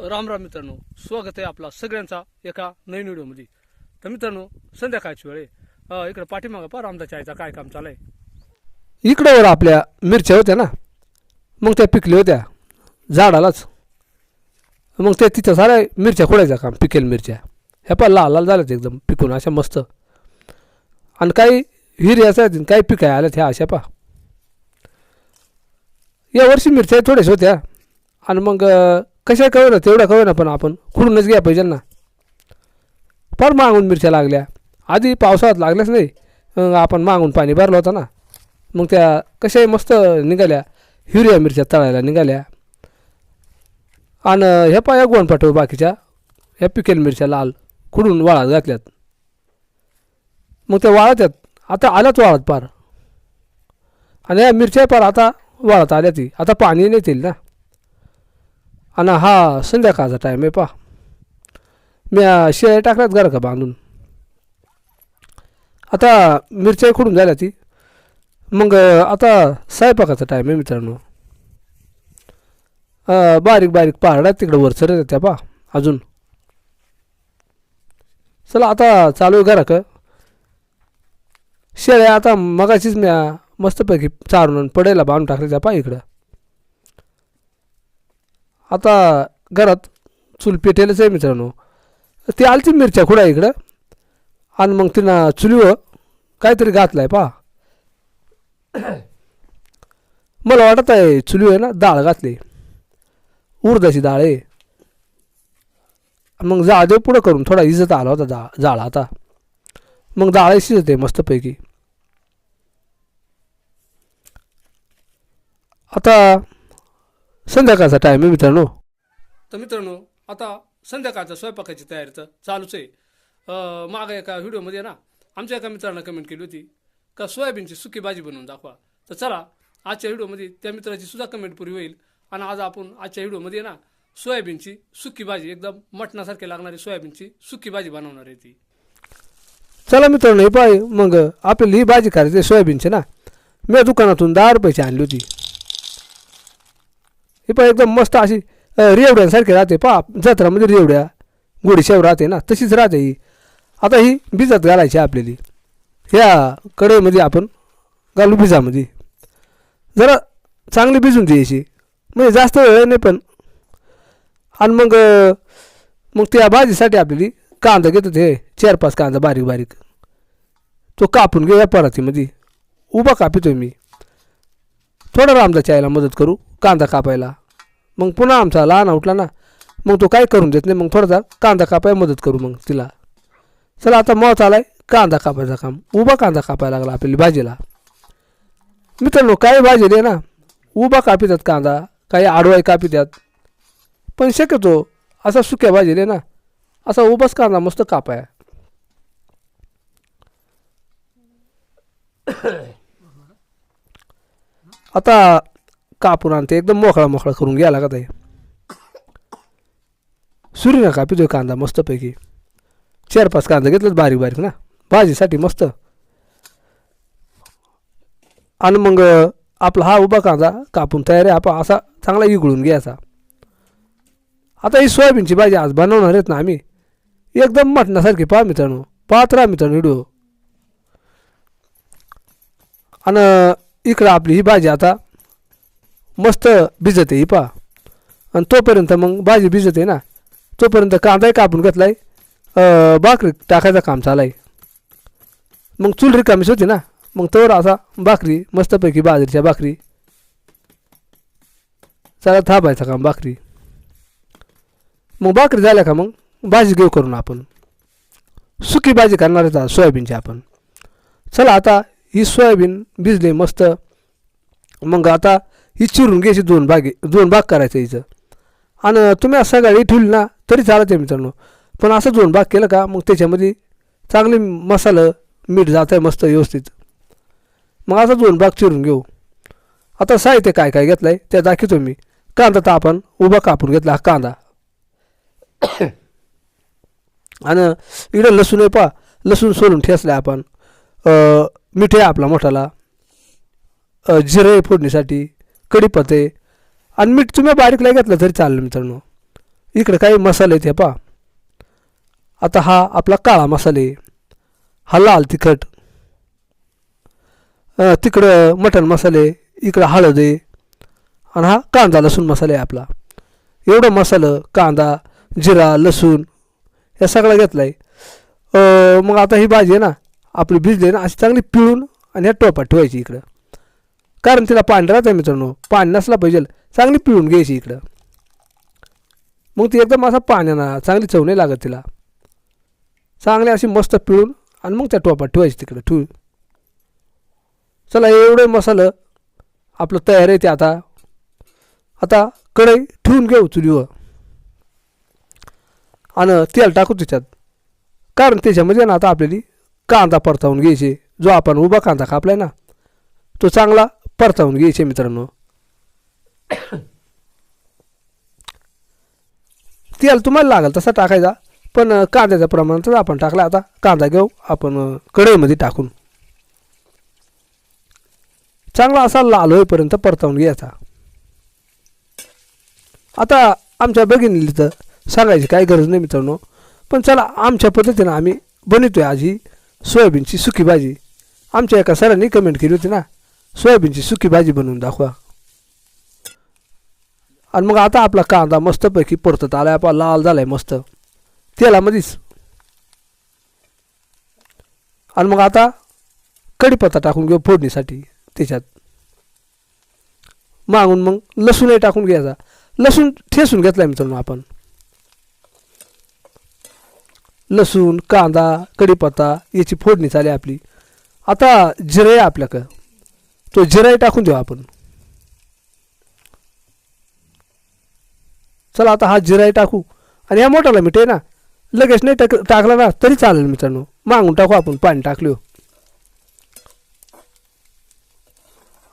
राम राम मित्रांनो स्वागत आहे आपला सगळ्यांचा एका नवीन व्हिडिओमध्ये. तर मित्रांनो संध्याकाळची वेळ इकडं पाठीमागं पहा रामदाच्या आईचा काय काम चालू आहे. इकडं आपल्या मिरच्या होत्या ना? मग त्या पिकल्या होत्या झाडालाच. मग त्या तिथं साऱ्या मिरच्या खोडायचं काम पिकेल मिरच्या. ह्या पहा लाल लाल झाल्यात एकदम पिकून अशा मस्त. आणि काही हिरव्याच्या आहेत, काही पिकाय आल्यात ह्या अशा पा या वर्षी मिरच्या थोड्याशा होत्या. आणि मग कशा कळू ना तेवढं कळू ना पण आपण. खुडूनच घ्या पाहिजे ना फार मागून मिरच्या लागल्या. आधी पावसाळ्यात लागल्याच नाही. मग आपण मागून पाणी भरलं होतं ना. मग त्या कशाही मस्त निघाल्या. हिरव्या मिरच्या तळायला निघाल्या. आणि ह्या पाया गोण पाठव बाकीच्या. ह्या पिकेल मिरच्या लाल खुडून वाळात घातल्यात. मग त्या वाळत आहेत. आता आल्याच वाळत पार. आणि या मिरच्या पार आता वाळत आल्या ती. आता पाणी नेतील ना. आणि हा संध्याकाळचा टाईम आहे पा मी शेळ्या टाकल्यात घरा का बांधून. आता मिरच्या खुडून झाल्या ती. मग आता स्वयंपाकाचा टाईम आहे मित्रांनो. बारीक बारीक पारड्या तिकडं वर चरत त्या पा अजून. चला आता चालू आहे घरा का शेळ्या आता मगाशीच म्या मस्तपैकी चारून आणि पडायला बांधून टाकले त्या पा इकडं. आता घरात चूल पेटेलच आहे मित्रांनो. ती आलती मिरच्या खुडा इकडं? आणि मग तिनं चुलीवर काहीतरी घातलं आहे पहा. मला वाटत आहे चुलीवर आहे ना डाळ घातली. उर्दाची डाळ आहे. मग जाळ देव पुढं करून थोडा इजत आला होता जा जाळ आता. मग डाळ शिजते मस्तपैकी. आता संध्याकाळचा टाईम आहे मित्रांनो. तर मित्रांनो आता संध्याकाळच्या स्वयंपाकाची तयारी तर चालूच आहे. अं, मागं एका व्हिडिओमध्ये ना आमच्या एका मित्रानं कमेंट केली होती का सोयाबीनची सुकी भाजी बनवून दाखवा. तर चला आजच्या व्हिडिओमध्ये त्या मित्राची सुद्धा कमेंट पुरी होईल. आणि आज आपण आजच्या व्हिडिओमध्ये ना सोयाबीनची सुकी भाजी एकदम मटणासारखी लागणारी सोयाबीनची सुकी भाजी बनवणार आहे ती. चला मित्रांनो हे पाय मग आपल्याला ही भाजी करायची आहे सोयाबीनची ना. मी दुकानातून दहा रुपयाची आणली होती. हे पण एकदम मस्त अशी रेवड्यांसारखी राहते पा जत्रामध्ये रेवड्या गोडीशेव राहते ना तशीच राहते ही. आता ही भिजत घालायची आपल्याली. ह्या कढईमध्ये आपण घालू भिजामध्ये. जरा चांगली भिजून द्यायची. म्हणजे जास्त वेळ नाही पण. आणि मग मग त्या भाजीसाठी आपल्याली कांदा घेतात हे चार पाच कांदा बारीक बारीक. तो कापून घेऊया परातीमध्ये. उभा कापितो मी. थोडा रामदा चायला मदत करू. कांदा कापायला. मग पुन्हा आमचा लहान उठला ना मग तो काय करून देत नाही मग थोडासा कांदा कापायला मदत करू मग तिला. चला आता मग चालाय कांदा कापायचा काम. उभा कांदा कापायला लागला आपल्याला भाजीला. मित्रांनो काही भाजीले आहे ना. उभा कापितात कांदा काही आडवाई कापितात. पण शक्यतो असा सुक्या भाजीले ना. असा उभाच कांदा मस्त कापाय. आता कापून आणते. एकदम मोकळा मोकळा करून घ्या का आहे सुरीना कापितोय कांदा मस्तपैकी. चार पाच कांदा घेतलं बारीक बारीक ना. भाजीसाठी मस्त. आणि मग आपला हा उभा कांदा कापून तयार आहे. आपण असा चांगला इगळून घ्यायचा. आता ही सोयाबीनची भाजी आज बनवणार आहेत ना आम्ही. एकदम मटणासारखी पहा मित्रांनो. पाहत राहा मित्रांनो व्हिडिओ आणि इकडं आपली ही भाजी आता मस्त भिजते ही पहा. आणि तोपर्यंत मग भाजी भिजते ना तोपर्यंत कांदाही कापून घेतला आहे भाकरी टाकायचं काम चालाय मग चूल रिकामीच होती ना मग तोवर असा भाकरी मस्तपैकी बाजरीच्या भाकरी. चला थांबायचं काम भाकरी. मग भाकरी झाल्या का मग? भाजी घेऊ करून आपण. सुकी भाजी करणार आहे सोयाबीनची आपण. चला आता ही सोयाबीन भिजली मस्त. मग आता ही चिरून घ्यायची दोन भागे दोन भाग करायचं हिचं आणि तुम्ही असं गाडी ठेवली ना तरी चालत आहे मित्रांनो. पण असं दोन भाग केलं का मग त्याच्यामध्ये चांगली मसालं मीठ जात आहे मस्त व्यवस्थित. मग असं दोन भाग चिरून घेऊ. आता साहित्य काय काय घेतलं आहे त्या दाखवतो मी. कांदा तर आपण उभा कापून घेतला हा कांदा. आणि इकडं लसूण आहे पा लसूण सोलून ठेसलं आपण. अ, मीठ आहे आपला मोठाला. जिरे फोडणीसाठी. कढीपत्ते. आणि मीठ तुम्ही बारीकला घेतलं तरी चालेल मित्रांनो. इकडे काही मसाले आहेत हे पा आता हा आपला काळा मसाले. हा लाल तिखट. तिकडं मटण मसाले इकडं हळद आहे. आणि हा कांदा लसूण मसाला आहे आपला. एवढं मसालं कांदा जिरा लसूण या सगळं घेतलं आहे मग आता ही भाजी आहे ना आपली भिजली ना अशी चांगली पिळून आणि ह्या टोपात ठेवायची इकडं. कारण तिला पांढराच आहे मित्रांनो. पाणी नसला पाहिजे. चांगली पिळून घ्यायची इकडं. मग ती एकदम असा पाण्यानं चांगली चव नाही लागत तिला. चांगली अशी मस्त पिळून आणि मग त्या टोपात ठेवायची तिकडं ठेवून. चला एवढे मसालं आपलं तयार आहे ते आता. आता कढई ठेवून घेऊ चुलीवर. आणि तेल टाकू त्याच्यात. कारण त्याच्यामध्ये ना आता आपल्याला कांदा परतावून घ्यायचे. जो आपण उभा कांदा कापलाय ना तो चांगला परतावून घ्यायचे मित्रांनो. तेल तुम्हाला लागेल तसा टाकायचा पण कांद्याच्या प्रमाणातच आपण टाकला. आता कांदा घेऊ आपण कढईमध्ये टाकून. चांगला असा लाल होईपर्यंत परतावून घ्यायचा. आता आमच्या भगिनीला तर सांगायची काही गरज नाही मित्रांनो पण चला आमच्या पद्धतीनं आम्ही बनवतोय आज ही सोयाबीनची सुकी भाजी. आमच्या एका सरांनी कमेंट केली होती ना सोयाबीनची सुकी भाजी बनवून दाखवा. आणि मग आता आपला कांदा मस्तपैकी परतत आला आपला लाल झालाय मस्त. तेलामध्येच. आणि मग आता कढीपत्ता टाकून घेऊ फोडणीसाठी त्याच्यात. मागून मग लसूणही टाकून घ्यायचा. लसूण ठेसून घेतलाय मित्रांनो आपण. लसूण कांदा कढीपत्ता याची फोडणी चाली आपली. आता जिरे आपल्याकडं. तो जिराही टाकून देऊ आपण. चला आता हा जिराही टाकू. आणि या मोठाला मीठ आहे ना. लगेच नाही टाक टाकला ना तरी चालेल मित्रांनो. मागून टाकू आपण पाणी टाकलो.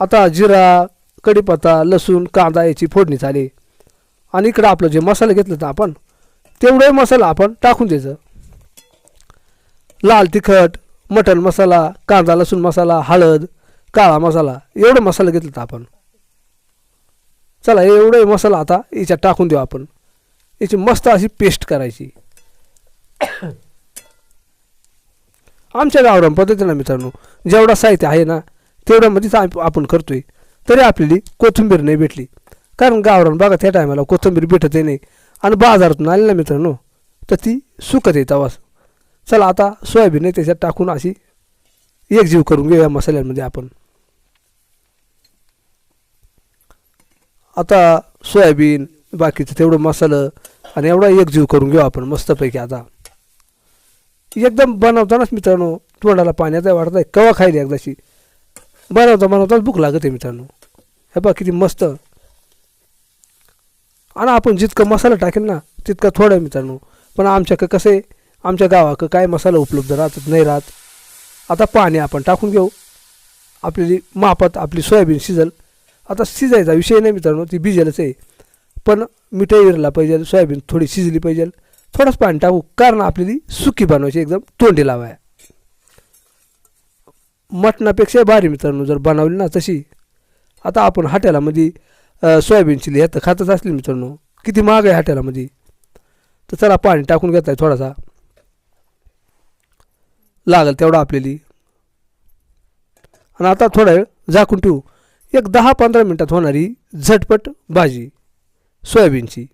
आता जिरा कढीपत्ता लसूण कांदा याची फोडणी झाली. आणि इकडं आपलं जे मसाले घेतलं तर आपण तेवढे मसाला आपण टाकून द्यायचं. लाल तिखट मटण मसाला कांदा लसूण मसाला हळद काळा मसाला एवढं मसाला घेतला तर आपण. चला एवढं मसाला आता याच्यात टाकून देऊ आपण. याची मस्त अशी पेस्ट करायची. आमच्या गावरान पद्धतीनं मित्रांनो जेवढा साहित्य आहे ना तेवढ्यामध्येच आप- आपण करतोय. तरी आपल्याला कोथिंबीर नाही भेटली. कारण गावरान बघा त्या टायमाला कोथिंबीर भेटतही नाही. आणि बाजारातून आली ना मित्रांनो तर ती सुकत येत आवाज. चला आता सोयाबीन आहे त्याच्यात टाकून अशी एकजीव करून घेऊया मसाल्यांमध्ये आपण. आता सोयाबीन बाकीचं तेवढं मसालं आणि एवढा एकजीव करून घेऊ आपण मस्तपैकी आता. एकदम बनवतानाच मित्रांनो तोंडाला पाण्याचा वाढत आहे कवा खायली एकदाशी? बनवता बनवताच भूक लागत आहे मित्रांनो. हे बघा किती मस्त. आणि आपण जितकं मसाला टाकेल ना तितकं थोडं आहे मित्रांनो. पण आमच्याकडं कसं आहे आमच्या गावाकडं काय मसाला उपलब्ध राहतात नाही राहत. आता पाणी आपण टाकून घेऊ. आपली मापात आपली सोयाबीन शिजल आता शिजायचा विषय नाही मित्रांनो ती भिजेलच आहे. पण मिठाई विरला पाहिजे सोयाबीन थोडी शिजली पाहिजे. थोडंच पाणी टाकू कारण आपल्याला सुकी बनवायची एकदम तोंडी लावाय. मटणापेक्षा भारी मित्रांनो जर बनवली ना तशी. आता आपण हॉटेलामध्ये सोयाबीन चिली ह्यात खातच असली मित्रांनो. किती महाग आहे हॉटेलामध्ये. तर चला पाणी टाकून घेताय थोडासा. लागल तेवढा आपल्याली. आणि आता थोडा वेळ झाकून ठेवू. एक दहा पंधरा मिनटात होणारी झटपट भाजी सोयाबीनची.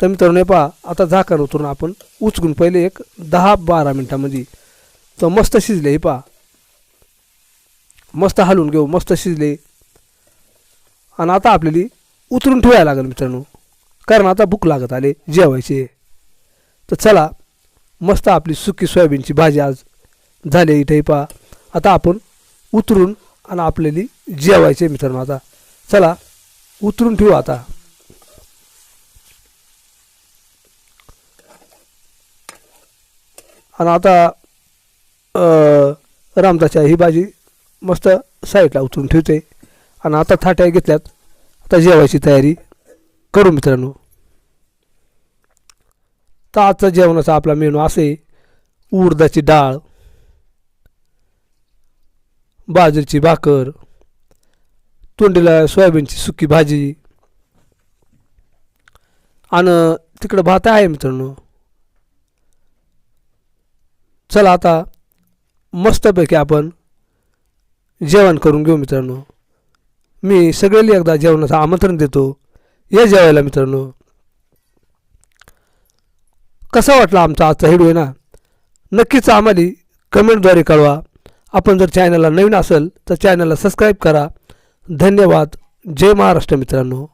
तर मित्रांनो हे पहा आता झाकण उतरून आपण उचकून पहिले एक दहा बारा मिनटामध्ये तर मस्त शिजले हे पहा. मस्त हलवून घेऊ मस्त शिजले. आणि आता आपल्याला उतरून ठेवायला लागेल मित्रांनो कारण आता भूक लागत आले जेवायचे तर चला मस्त आपली सुकी सोयाबीनची भाजी आज झाली इथे पहा. आता आपण उतरून आणि आपल्याला जेवायचे मित्रांनो. आता चला उतरून ठेवू आता. आणि आता अ, रामदाच्या ही भाजी मस्त साईडला उतरून ठेवते. आणि आता थाट्या घेतल्यात. आता जेवायची तयारी करू मित्रांनो. तर आजचा जेवणाचा आपला मेनू असे उडदाची डाळ बाजरीची भाकर तोंडीला सोयाबीनची सुकी भाजी आणि तिकडं भात आहे मित्रांनो. चला आता मस्तपैकी आपण जेवण करून घेऊ मित्रांनो. मी सगळ्याला एकदा जेवणाचं आमंत्रण देतो. या जेवायला मित्रांनो. कसा वाटला आमचा आजचा व्हिडिओ ना? नक्कीच आम्हाला कमेंटद्वारे कळवा. आपण जर चॅनलला नवीन असेल तर चॅनलला सबस्क्राईब करा. धन्यवाद. जय महाराष्ट्र मित्रांनो.